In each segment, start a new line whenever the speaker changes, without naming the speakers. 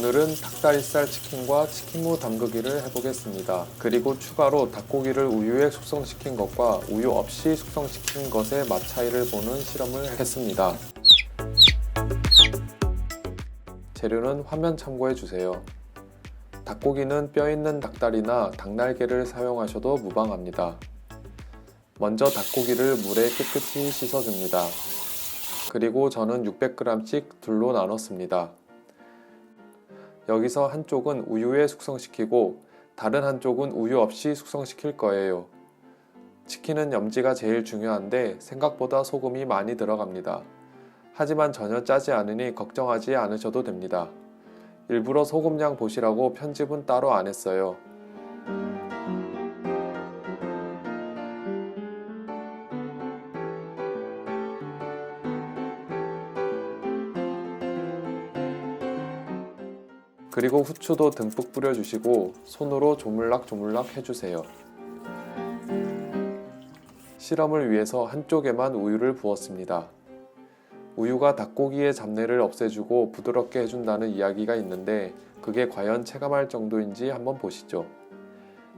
오늘은 닭다리살 치킨과 치킨무 담그기를 해보겠습니다. 그리고 추가로 닭고기를 우유에 숙성시킨 것과 우유 없이 숙성시킨 것의 맛 차이를 보는 실험을 했습니다. 재료는 화면 참고해 주세요. 닭고기는 뼈 있는 닭다리나 닭날개를 사용하셔도 무방합니다. 먼저 닭고기를 물에 깨끗이 씻어줍니다. 그리고 저는 600g씩 둘로 나눴습니다. 여기서 한쪽은 우유에 숙성시키고 다른 한쪽은 우유 없이 숙성시킬 거예요. 치킨은 염지가 제일 중요한데 생각보다 소금이 많이 들어갑니다. 하지만 전혀 짜지 않으니 걱정하지 않으셔도 됩니다. 일부러 소금량 보시라고 편집은 따로 안 했어요. 그리고 후추도 듬뿍 뿌려주시고 손으로 조물락 조물락 해주세요. 실험을 위해서 한쪽에만 우유를 부었습니다. 우유가 닭고기의 잡내를 없애주고 부드럽게 해준다는 이야기가 있는데 그게 과연 체감할 정도인지 한번 보시죠.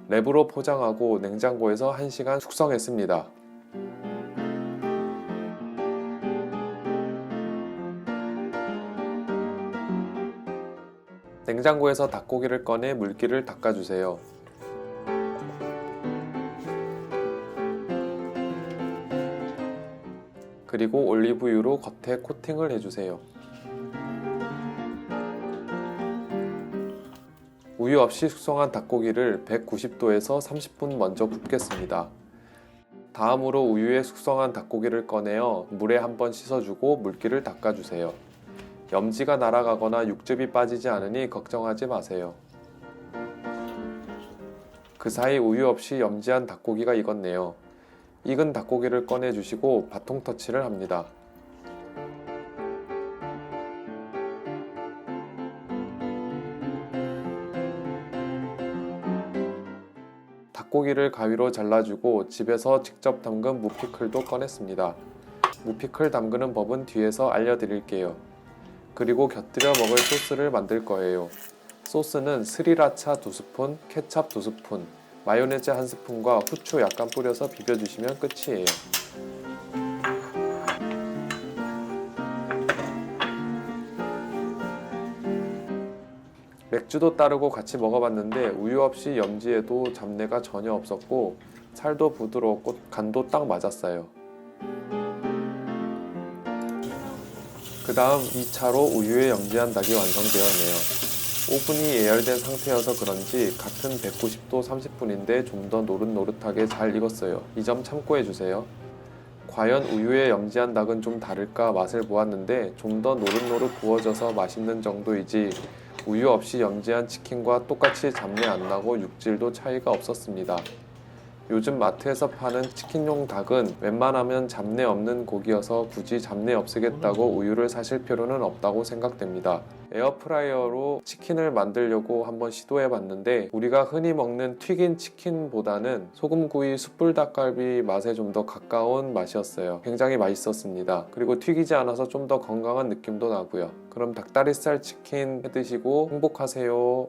랩으로 포장하고 냉장고에서 1시간 숙성했습니다. 냉장고에서 닭고기를 꺼내 물기를 닦아주세요. 그리고 올리브유로 겉에 코팅을 해주세요. 우유 없이 숙성한 닭고기를 190도에서 30분 먼저 굽겠습니다. 다음으로 우유에 숙성한 닭고기를 꺼내어 물에 한번 씻어주고 물기를 닦아주세요. 염지가 날아가거나 육즙이 빠지지 않으니 걱정하지 마세요. 그 사이 우유 없이 염지한 닭고기가 익었네요. 익은 닭고기를 꺼내 주시고 바통 터치를 합니다. 닭고기를 가위로 잘라주고 집에서 직접 담근 무피클도 꺼냈습니다. 무피클 담그는 법은 뒤에서 알려드릴게요. 그리고 곁들여 먹을 소스를 만들 거예요. 소스는 스리라차 2스푼, 케찹 2스푼, 마요네즈 한 스푼과 후추 약간 뿌려서 비벼주시면 끝이에요. 맥주도 따르고 같이 먹어봤는데 우유 없이 염지에도 잡내가 전혀 없었고 살도 부드러웠고 간도 딱 맞았어요. 그 다음 2차로 우유에 염지한 닭이 완성되었네요. 오븐이 예열된 상태여서 그런지 같은 190도 30분인데 좀 더 노릇노릇하게 잘 익었어요. 이 점 참고해 주세요. 과연 우유에 염지한 닭은 좀 다를까 맛을 보았는데 좀 더 노릇노릇 구워져서 맛있는 정도이지 우유 없이 염지한 치킨과 똑같이 잡내 안 나고 육질도 차이가 없었습니다. 요즘 마트에서 파는 치킨용 닭은 웬만하면 잡내 없는 고기여서 굳이 잡내 없애겠다고 우유를 사실 필요는 없다고 생각됩니다. 에어프라이어로 치킨을 만들려고 한번 시도해 봤는데 우리가 흔히 먹는 튀긴 치킨보다는 소금구이 숯불 닭갈비 맛에 좀 더 가까운 맛이었어요. 굉장히 맛있었습니다. 그리고 튀기지 않아서 좀 더 건강한 느낌도 나고요. 그럼 닭다리살 치킨 해 드시고 행복하세요.